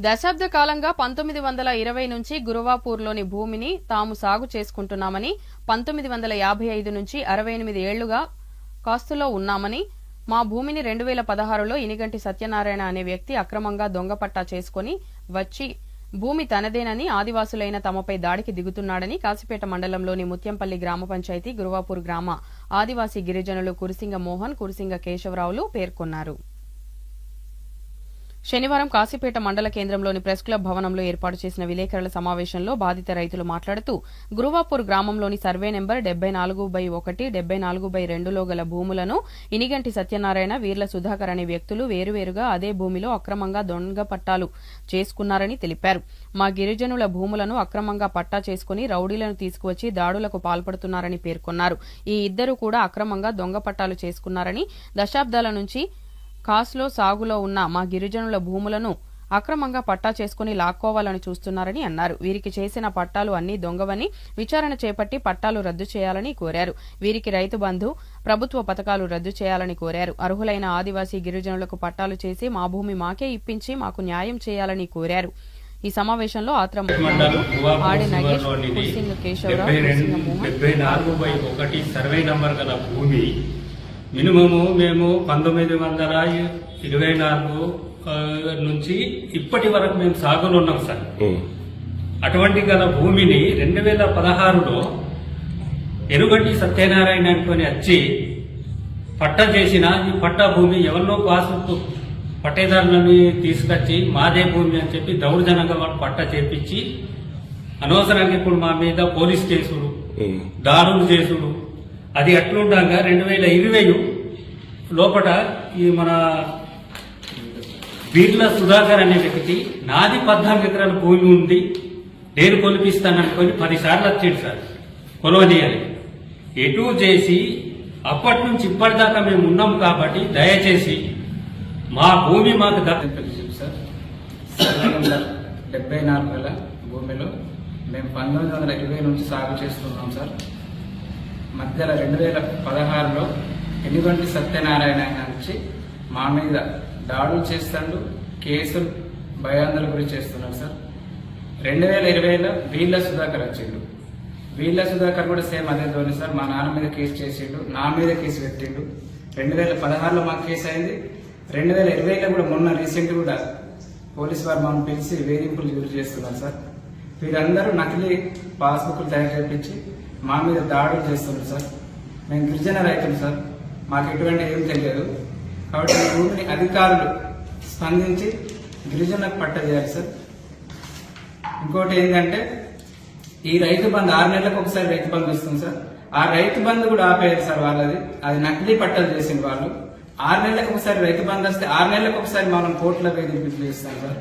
దశాబ్ద కాలంగా పంతొమ్మిది వందల ఇరవై నుంచి గురువాపూర్లోని భూమిని తాము సాగు చేసుకుంటున్నామని పంతొమ్మిది వందల యాభై ఐదు నుంచి అరవై ఎనిమిది ఏళ్ళుగా కాస్తులో ఉన్నామని మా భూమిని రెండు వేల పదహారులో ఇనిగంటి సత్యనారాయణ అనే వ్యక్తి అక్రమంగా దొంగపట్టా చేసుకుని వచ్చి భూమి తనదేనని ఆదివాసులైన తమపై దాడికి దిగుతున్నాడని కాసిపేట మండలంలోని ముత్యంపల్లి గ్రామ పంచాయతీ గురువాపూర్ గ్రామ ఆదివాసీ గిరిజనులు కురిసింగ మోహన్ కురిసింగ కేశవరావులు పేర్కొన్నారు. శనివారం కాశీపేట మండల కేంద్రంలోని ప్రెస్ క్లబ్ భవనంలో ఏర్పాటు చేసిన విలేకరుల సమావేశంలో బాధిత రైతులు మాట్లాడుతూ గురువాపూర్ గ్రామంలోని సర్వే నెంబర్ డెబ్బై నాలుగు బై ఒకటి డెబ్బై నాలుగు బై రెండులో గల భూములను ఇనిగంటి సత్యనారాయణ వీర్ల సుధాకర్ అనే వ్యక్తులు వేరువేరుగా అదే భూమిలో అక్రమంగా దొంగ పట్టాలు చేసుకున్నారని తెలిపారు. మా గిరిజనుల భూములను అక్రమంగా పట్టా చేసుకుని రౌడీలను తీసుకువచ్చి దాడులకు పాల్పడుతున్నారని పేర్కొన్నారు. ఈ ఇద్దరు కూడా అక్రమంగా దొంగ పట్టాలు చేసుకున్నారని దశాబ్దాల నుంచి కాస్లో సాగులో ఉన్న మా గిరిజనుల భూములను అక్రమంగా పట్టా చేసుకుని లాక్కోవాలని చూస్తున్నారని అన్నారు. వీరికి చేసిన పట్టాలు అన్ని దొంగవని విచారణ చేపట్టి పట్టాలు రద్దు చేయాలని కోరారు. వీరికి రైతు బంధు ప్రభుత్వ పథకాలు రద్దు చేయాలని కోరారు. అర్హులైన ఆదివాసీ గిరిజనులకు పట్టాలు చేసి మా భూమి మాకే ఇప్పించి మాకు న్యాయం చేయాలని కోరారు. ఈ సమావేశంలో ఆత్రం ఆడి నగేష్ కుర్సింగ కేశవరావు సర్వే నంబర్ గల భూమి మినిమము మేము పంతొమ్మిది వందల ఇరవై నాలుగు నుంచి ఇప్పటి వరకు మేము సాగులో ఉన్నాం సార్ అటువంటి గల భూమిని రెండు వేల పదహారులో ఎనుగంటి సత్యనారాయణ అనుకొని వచ్చి పట్ట చేసిన ఈ పట్టా భూమి ఎవరినో పాసు పట్టేదారులని తీసుకొచ్చి మాదే భూమి అని చెప్పి దౌర్జన్యంగా వాళ్ళు పట్ట చేపించి అనవసరంగా ఇప్పుడు మా మీద పోలీస్ కేసులు దాడులు చేసుడు అది అట్లుండగా రెండు వేల ఇరవై లోపల ఈ మన బీర్ల సుధాకర్ అనే వ్యక్తి నాది పద్నాలుగు ఎకరాల భూమి ఉంది నేను కొలిపిస్తాననుకొని పదిసార్లు వచ్చాడు సార్ కొలవనీయాలి ఎటు చేసి అప్పటి నుంచి ఇప్పటిదాకా మేము ఉన్నాం కాబట్టి దయచేసి మా భూమి మాకు దక్క సార్? డెబ్బై నాలుగు వేల భూమిలో మేము పంతొమ్మిది వందల ఇరవై నుంచి సాగు చేస్తున్నాం సార్. మధ్యలో రెండు వేల పదహారులో ఎనిగంటి సత్యనారాయణ ఆయన వచ్చి మా మీద దాడులు చేస్తాడు కేసులు భయాందోళన గురి చేస్తున్నారు సార్. రెండు వేల ఇరవైలో వీళ్ళ సుధాకర్ వచ్చిండు. వీళ్ళ సుధాకర్ కూడా సేమ్ అదే ధోని సార్. మా నాన్న మీద కేసు చేసిండు నా మీద కేసు పెట్టిండు. రెండు వేల పదహారులో మాకు కేసు అయింది. రెండు వేల ఇరవైలో కూడా మొన్న రీసెంట్ కూడా పోలీస్ వారు మమ్మల్ని పిలిచి వేధింపులు గురి చేస్తున్నారు సార్. వీరందరూ నకిలీ పాస్బుక్లు తయారు చేయించి మా మీద దాడులు చేస్తున్నారు సార్. మేము గిరిజన రైతులు సార్. మాకు ఎటువంటి ఏం తెలియదు. కాబట్టి భూమిని అధికారులు స్పందించి గిరిజనకు పట్ట చేయాలి సార్. ఇంకోటి ఏంటంటే ఈ రైతు బంధు ఆరు నెలలకు ఒకసారి రైతు బంధు వస్తుంది సార్. ఆ రైతు బంధు కూడా ఆపేయాలి సార్ వాళ్ళది. అది నకిలీ పట్టలు చేసిన వాళ్ళు. ఆరు నెలలకు ఒకసారి రైతు బంధు వస్తే ఆరు నెలలకు ఒకసారి మనం కోర్టులో వేధింపులు చేస్తాం సార్.